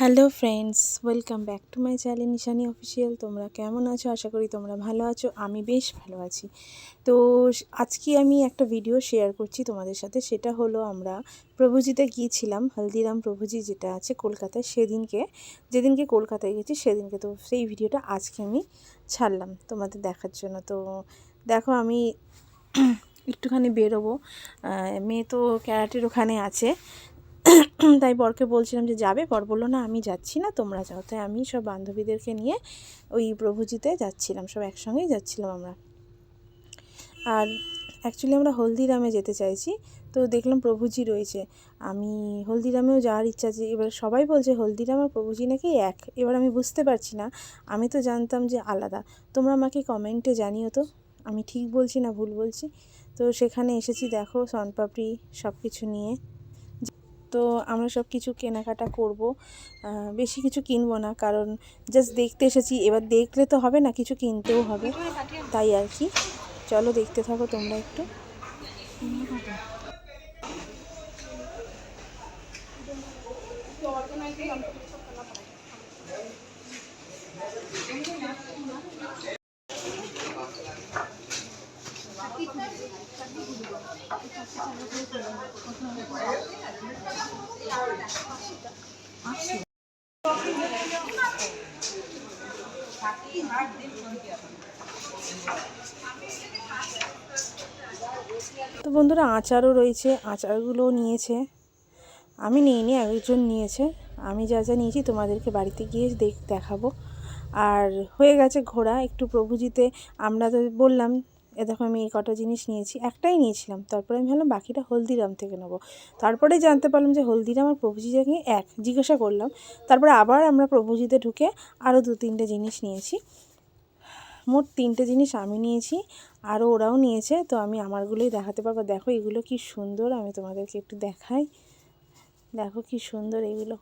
Hello friends, welcome back to my channel Nishani official. তোমরা কেমন আছো? আশা করি তোমরা ভালো আছো, আমি বেশ ভালো আছি। তো আজকে আমি একটা ভিডিও শেয়ার করছি তোমাদের সাথে। সেটা হলো আমরা প্রভুজিতে গিয়েছিলাম, হলদিরাম প্রভুজি যেটা আছে কলকাতায়, সেদিনকে, যেদিনকে কলকাতায় গেছি সেদিনকে। তো সেই ভিডিওটা আজকে আমি ছাড়লাম তোমাদের দেখার জন্য। তো দেখো আমি একটুখানি বেরোবো। মেয়ে তো ক্যারাটের ওখানে আছে। তাই বরকে বলছিলাম যে যাবে। বর বলল, না, আমি যাচ্ছি না, তোমরা যাও। তাই আমি সব বান্ধবীদেরকে নিয়ে ওই প্রভুজিতে যাচ্ছিলাম, সব একসঙ্গেই যাচ্ছিলাম আমরা। আর অ্যাকচুয়ালি আমরা হলদিরামে যেতে চাইছি। তো দেখলাম প্রভুজি রয়েছে। আমি হলদিরামেও যাওয়ার ইচ্ছা আছে। এবার সবাই বলছে, হলদিরাম আর প্রভুজি নাকি এক? এবার আমি বুঝতে পারছি না। আমি তো জানতাম যে আলাদা। তোমরা আমাকে কমেন্টে জানিও তো। আমি ঠিক বলছি না, ভুল বলছি। তো সেখানে এসেছি, দেখো, সনপাপড়ি সব কিছু নিয়ে। তো আমরা সব কিছু কেনাকাটা করব। বেশি কিছু কিনবো না, কারণ জাস্ট দেখতে এসেছি। এবার দেখলে তো হবে না, কিছু কিনতেও হবে। তাই আর কি। চলো দেখতে থাকো তোমরা একটু। তো বন্ধুরা আচারও রয়েছে, আচারগুলোও নিয়েছে। আমি নিইনি, একজন নিয়েছে। আমি যা যা নিয়েছি তোমাদেরকে বাড়িতে গিয়ে দেখ, দেখাবো। আর হয়ে গেছে ঘোরা, একটু প্রভুজিতে। আমরা তো বললাম এ দেখো আমি এই কটা জিনিস নিয়েছি, একটাই নিয়েছিলাম। তারপরে আমি ভাবলাম বাকিটা হলদিরাম থেকে নেব। তারপরে জানতে পারলাম যে হলদিরাম আর প্রভুজি জায়গায় এক, জিজ্ঞাসা করলাম। তারপরে আবার আমরা প্রভুজিতে ঢুকে আরও দু তিনটে জিনিস নিয়েছি। মোট তিনটে জিনিস আমি নিয়েছি আরও ওরাও নিয়েছে। তো আমি আমারগুলোই দেখাতে পারব। দেখো এগুলো কি সুন্দর, আমি তোমাদেরকে একটু দেখাই। দেখো কি সুন্দর এগুলো।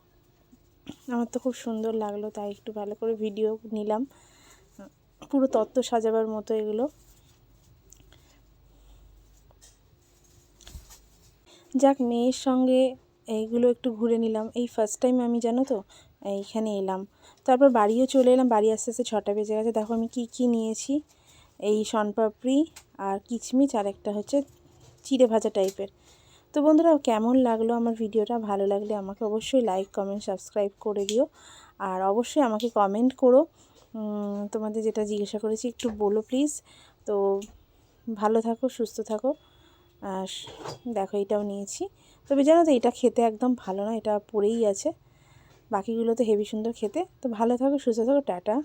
আমার তো খুব সুন্দর লাগল, তাই একটু ভালো করে ভিডিও নিলাম। পুরো তত্ত্ব সাজাবার মতো এগুলো। যাক, মেয়ের সঙ্গে এইগুলো একটু ঘুরে নিলাম। এই ফার্স্ট টাইম আমি, জানো তো? এইখানে এলাম। তারপর বাড়িও চলে এলাম। বাড়ি আস্তে আস্তে ছটা বেজে গেছে। দেখো আমি কী কী নিয়েছি। এই শনপাপড়ি আর কিচমিচ আর একটা হচ্ছে চিড়ে ভাজা টাইপের তো বন্ধুরা, কেমন লাগল আমার ভিডিওটা? ভালো লাগলে আমাকে অবশ্যই লাইক কমেন্ট সাবস্ক্রাইব করে দিও। আর অবশ্যই আমাকে কমেন্ট করো। তোমাদের যেটা জিজ্ঞাসা করেছি একটু বলো প্লিজ তো ভালো থাকো, সুস্থ থাকো। আর দেখো এটাও নিয়েছি। তবে জানো তো এটা খেতে একদম ভালো না, এটা পড়েই আছে বাকিগুলো তো হেভি সুন্দর খেতে। তো ভালো থাকো, সুস্থ থাকো, টাটা।